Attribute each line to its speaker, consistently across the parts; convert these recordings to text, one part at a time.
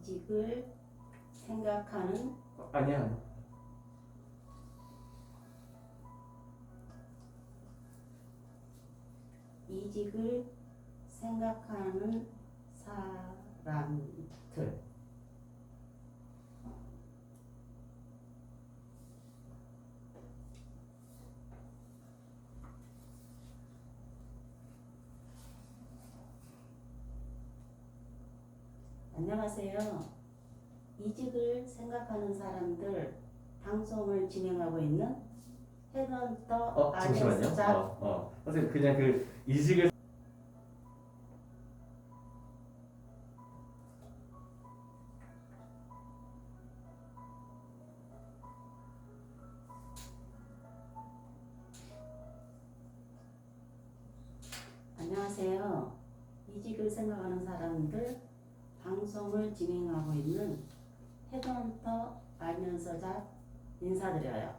Speaker 1: 이직을 생각하는
Speaker 2: 어, 아니야.
Speaker 1: 이직을 생각하는 사람들 안녕하세요. 이직을 생각하는 사람들 방송을 진행하고 있는 헤드헌터
Speaker 2: 어 잠시만요.
Speaker 1: 아레스자
Speaker 2: 어, 어. 선생님 그냥 그 이직을
Speaker 1: 안녕하세요. 이직을 생각하는 사람들 방송을 진행하고 있는 헤드헌터 알면서자 인사드려요.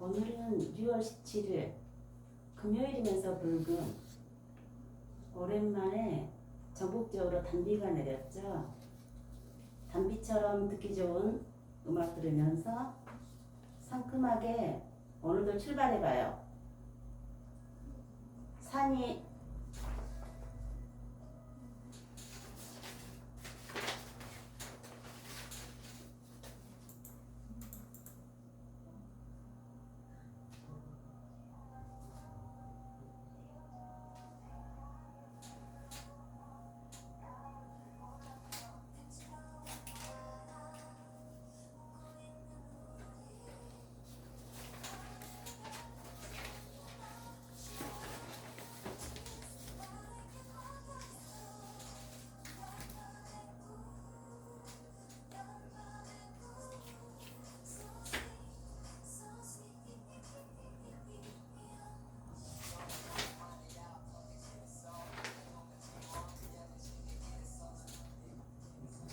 Speaker 1: 오늘은 6월 17일 금요일이면서 불금 오랜만에 전국적으로 단비가 내렸죠. 단비처럼 듣기 좋은 음악 들으면서 상큼하게 오늘도 출발해봐요. 산이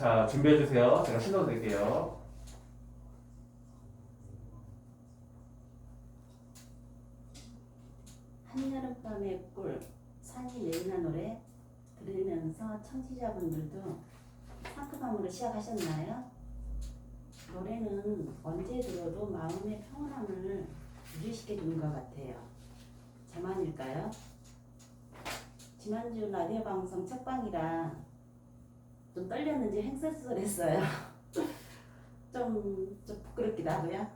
Speaker 2: 자 준비해 주세요. 제가 신호 드릴게요.
Speaker 1: 한여름밤의 꿀 산이 내리나 노래 들으면서 청취자분들도 상큼함으로 시작하셨나요? 노래는 언제 들어도 마음의 평온함을 유지시켜 주는 것 같아요. 저만일까요? 지난주 라디오 방송 첫 방이라 좀 떨렸는지 횡설수설했어요. 좀, 좀 부끄럽기도 하고요.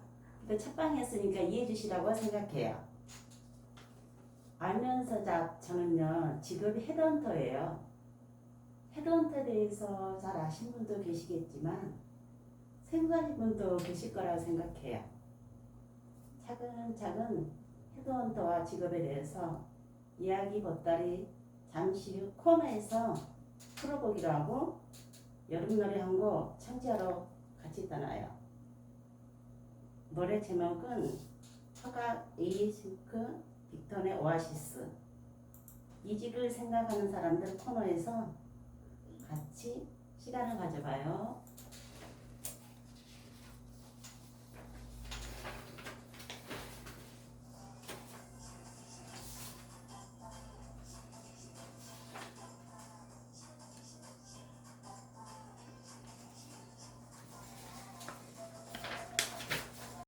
Speaker 1: 근데 첫 방이었으니까 이해해 주시라고 생각해요. 알면서 자 저는요 직업이 헤드헌터예요. 헤드헌터에 대해서 잘 아신 분도 계시겠지만 생소하신 분도 계실 거라고 생각해요. 차근차근 헤드헌터와 직업에 대해서 이야기 보따리 잠시 후 코너에서 풀어보기로 하고 여름 노래 한곡 청취하러 같이 떠나요. 노래 제목은 허각 에이스크 빅턴의 오아시스 이직을 생각하는 사람들 코너에서 같이 시간을 가져봐요.